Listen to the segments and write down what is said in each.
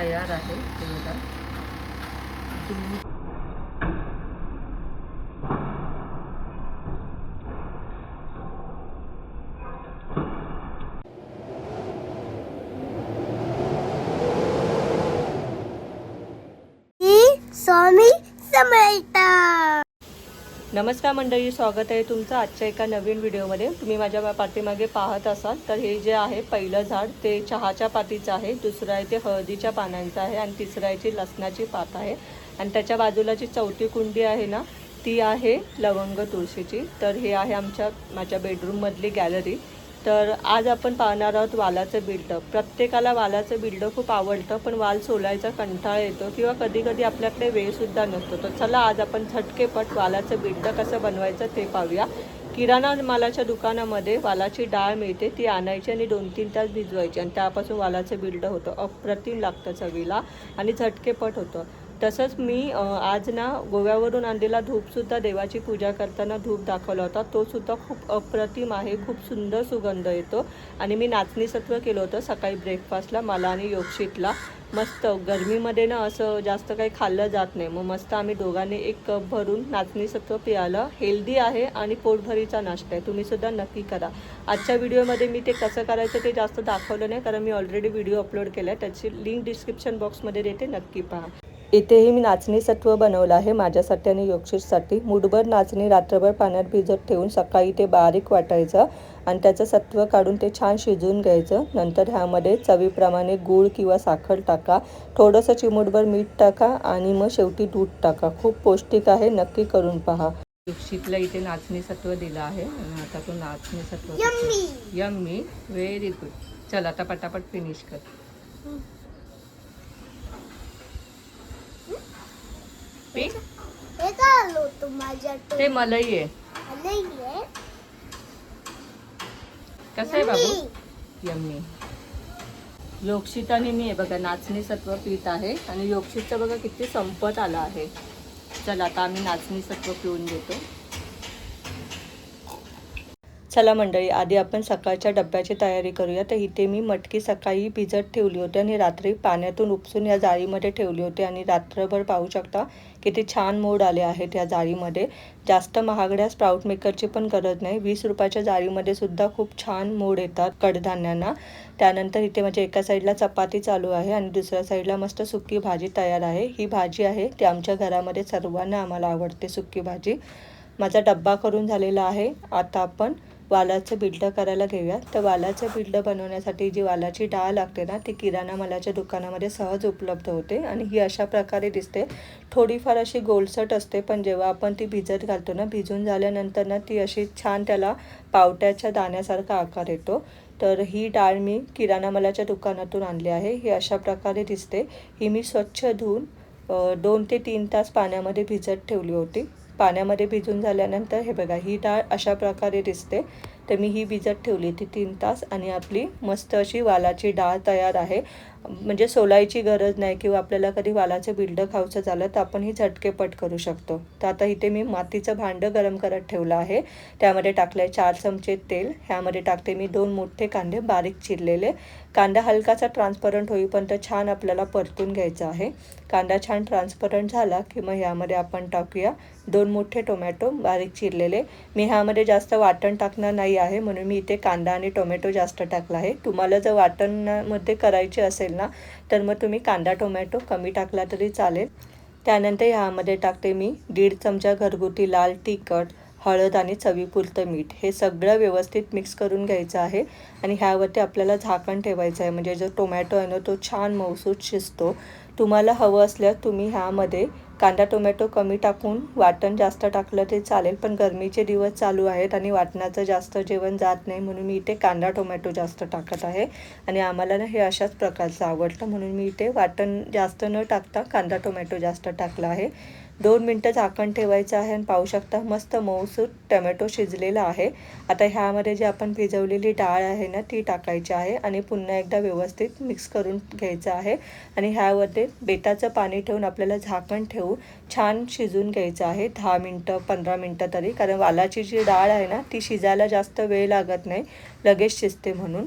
तयार आहे तेवढा बघा तुम्ही स्वामी समर्थ नमस्कार मंडळी स्वागत आहे तुमचं आजच्या एका नवीन व्हिडिओमध्ये. तुम्ही माझ्या पाठीमागे पाहत असाल तर हे जे आहे पहिलं झाड ते चहाच्या पातीचं आहे. दुसरं आहे ते हळदीच्या पानांचं आहे आणि तिसरं आहे ती लसणाची पात आहे. आणि त्याच्या बाजूला जी चौथी कुंडी आहे ना ती आहे लवंग तुळशीची. तर हे आहे आमच्या माझ्या बेडरूममधली गॅलरी तर आज आपण पाहणार आहोत वालाचं बिल्ड प्रत्येकाला वालाचं बिल्ड खूप आवडतं पण वाल सोलायचा कंटाळा येतो किंवा कधी कधी आपल्याकडे वेळसुद्धा नसतो. तर चला आज आपण झटकेपट वालाचं बिल्ड कसं बनवायचं ते पाहूया. किराणा मालाच्या दुकानामध्ये वालाची डाळ मिळते ती आणायची आणि दोन तीन तास भिजवायची. आणि त्यापासून वालाचं बिल्ड होतं. अप्रतिम लागतं चवीला आणि झटकेपट होतं. तसंच मी आज ना गोव्यावरून आणलेला धूपसुद्धा देवाची पूजा करताना धूप दाखवला होता. तोसुद्धा खूप अप्रतिम आहे खूप सुंदर सुगंध येतो. आणि मी नाचणीसत्व केलं होतं सकाळी ब्रेकफास्टला मला आणि योगशीतला. मस्त गरमीमध्ये ना असं जास्त काही खाल्लं जात नाही. मग मस्त आम्ही दोघांनी एक कप भरून नाचणीसत्व पियालं हेल्दी आहे आणि पोटभरीचा नाश्ता आहे. तुम्हीसुद्धा नक्की करा. आजच्या व्हिडिओमध्ये मी ते कसं करायचं ते जास्त दाखवलं नाही कारण मी ऑलरेडी व्हिडिओ अपलोड केला आहे त्याची लिंक डिस्क्रिप्शन बॉक्समध्ये देते. नक्की पहा. इथेही मी नाचणी सत्व बनवलं आहे. माझ्यासाठी आणि योगशीसाठी मुठभर नाचणी रात्रभर पाण्यात भिजत ठेवून सकाळी ते बारीक वाटायचं आणि त्याचं सत्व काढून ते छान शिजवून घ्यायचं. नंतर ह्यामध्ये चवीप्रमाणे गूळ किंवा साखर टाका. थोडंसं चिमूटभर मीठ टाका आणि मग शेवटी दूध टाका. खूप पौष्टिक आहे. नक्की करून पहा. योगशीतला इथे नाचणी सत्व दिलं आहे. आणि आता तो नाचणी सत्व यम्मी यम्मी व्हेरी गुड चल आता पटापट फिनिश कर. पी? हे का आलो तू. माझ्या ते मलई आहे. नाहीये कसं आहे बाबू? यम्मी. आणि मी आहे बघा नाचणी सत्व पीत आहे. आणि योगशितचं बघा किती संपत आला आहे. चला आता आम्ही नाचणी सत्व पिऊन घेतो. चला मंडळी आधी आपण सकाळच्या डब्याची तयारी करूया. तर इथे मी मटकी सकाळी भिजत ठेवली होती आणि रात्री पाण्यातून उपसून या जाळीमध्ये ठेवली होती. आणि रात्रभर पाहू शकता किती छान मोड आले आहेत या जाळीमध्ये. जास्त महागड्या स्प्राऊट मेकरची पण गरज नाही. वीस रुपयाच्या जाळीमध्ये सुद्धा खूप छान मोड येतात कडधान्यांना. त्यानंतर इथे माझ्या एका साईडला चपाती चालू आहे आणि दुसऱ्या साईडला मस्त सुकी भाजी तयार आहे. ही भाजी आहे ती आमच्या घरामध्ये सर्वांना आम्हाला आवडते सुकी भाजी. माझा डब्बा करून झालेला आहे. आता आपण वालाचं बिल्ड करायला घेऊया तर वालाचं बिल्ड बनवण्यासाठी जी वालाची डाळ लागते ना ती किराणा मालाच्या दुकानामध्ये सहज उपलब्ध होते आणि ही अशा प्रकारे दिसते. थोडीफार अशी गोलसट असते पण जेव्हा आपण ती भिजत घालतो ना भिजून झाल्यानंतर ना ती अशी छान त्याला पावट्याच्या दाण्यासारखा आकार येतो. तर ही डाळ मी किराणा मालाच्या दुकानातून आणली आहे. ही अशा प्रकारे दिसते. ही मी स्वच्छ धुवून दोन ते तीन तास पाण्यामध्ये भिजत ठेवली होती. पाण्यामध्ये भिजून झाल्यानंतर हे बघा ही डाळ अशा प्रकारे दिसते. तर मी ही भिजत ठेवली होती तीन तास आणि आपली मस्त अशी वालाची डाळ तयार आहे. म्हणजे सोलायची गरज नाही किंवा आपल्याला कधी वालाचं बिल्ड खाऊचं झालं तर आपण ही झटकेपट करू शकतो. तर आता इथे मी मातीचं भांडं गरम करत ठेवलं आहे. त्यामध्ये टाकलं आहे चार चमचे तेल. ह्यामध्ये टाकते मी दोन मोठे कांदे बारीक चिरलेले. कांदा हलकासा ट्रान्सपरंट होईपर्यंत छान आपल्याला परतून घ्यायचा आहे. कांदा छान ट्रान्सपरंट झाला की मग ह्यामध्ये आपण टाकूया दोन मोठे टोमॅटो बारीक चिरलेले. मी ह्यामध्ये जास्त वाटण टाकणार नाही. आहे म्हणून मी इथे कांदा आणि टोमॅटो जास्त टाकला आहे. तुम्हाला जर वाटणमध्ये करायचे असेल ना तर मग तुम्ही कांदा टोमॅटो कमी टाकला तरी चालेल. त्यानंतर ह्यामध्ये टाकते मी दीड चमचा घरगुती लाल तिखट हळद आणि चवीपुरतं मीठ. हे सगळं व्यवस्थित मिक्स करून घ्यायचं आहे आणि ह्यावरती आपल्याला झाकण ठेवायचं आहे. म्हणजे जो टोमॅटो आहे ना तो छान मौसूद शिजतो. तुम्हाला हवं असल्यास तुम्ही ह्यामध्ये कांदा टोमॅटो कमी टाकून वाटण जास्त टाकलं ते चालेल पण गरमीचे दिवस चालू आहेत आणि वाटणाचं जास्त जेवण जात नाही म्हणून मी इथे कांदा टोमॅटो जास्त टाकत आहे. आणि आम्हाला ना हे अशाच प्रकारचं आवडतं म्हणून मी इथे वाटण जास्त न टाकता कांदा टोमॅटो जास्त टाकला आहे. दोन मिनटं झाकण ठेवायचं आहे आणि पाहू शकता मस्त मऊसूत टमॅटो शिजलेला आहे. आता ह्यामध्ये जी आपण भिजवलेली डाळ आहे ना ती टाकायची आहे आणि पुन्हा एकदा व्यवस्थित मिक्स करून घ्यायचं आहे. आणि ह्यामध्ये बेटाचं पाणी ठेवून आपल्याला झाकण ठेवून छान शिजून घ्यायचं आहे. दहा मिनटं पंधरा मिनटं तरी. कारण वालाची जी डाळ आहे ना ती शिजायला जास्त वेळ लागत नाही. लगेच शिजते म्हणून.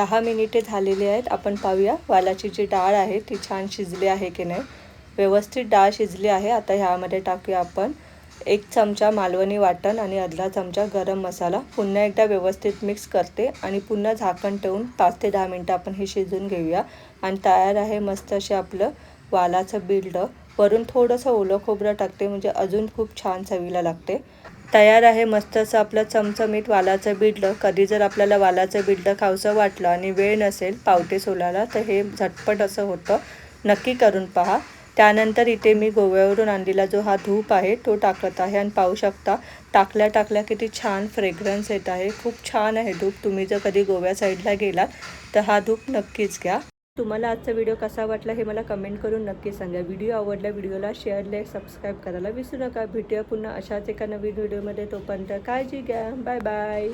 दहा मिनिटे झालेली आहेत. आपण पाहूया वालाची जी डाळ आहे ती छान शिजली आहे की नाही. व्यवस्थित डाळ शिजली आहे. आता ह्यामध्ये टाकूया आपण एक चमचा मालवणी वाटण आणि अर्धा चमचा गरम मसाला. पुन्हा एकदा व्यवस्थित मिक्स करते आणि पुन्हा झाकण ठेवून पाच ते दहा मिनटं आपण हे शिजून घेऊया. आणि तयार आहे मस्त असे आपलं वालाचं बिल्ड. वरून थोडंसं ओलं खोबरं टाकते म्हणजे अजून खूप छान चवीला लागते. तयार आहे मस्त असं आपलं चमचमीत वालाचं बिडलं. कधी जर आपल्याला वालाचं बिडलं खावचं वाटलं आणि वेळ नसेल पावटे सोलायला तर हे झटपट असं होतं. नक्की करून पहा. त्यानंतर इथे मी गोव्यावरून आणलेला जो हा धूप आहे तो टाकत आहे आणि पाहू शकता टाकल्या टाकल्या किती छान फ्रेग्रन्स येत आहे. खूप छान आहे धूप. तुम्ही जर कधी गोव्या साईडला गेलात तर हा धूप नक्कीच घ्या. तुम्हाला आजचा व्हिडिओ कसा वाटला हे मला कमेंट करून नक्की सांगा. व्हिडिओ आवडला व्हिडिओला शेअर लाईक सबस्क्राईब करायला विसरू नका. भेटूया पुन्हा अशाच एका नवीन व्हिडिओमध्ये तोपर्यंत काळजी घ्या. Bye bye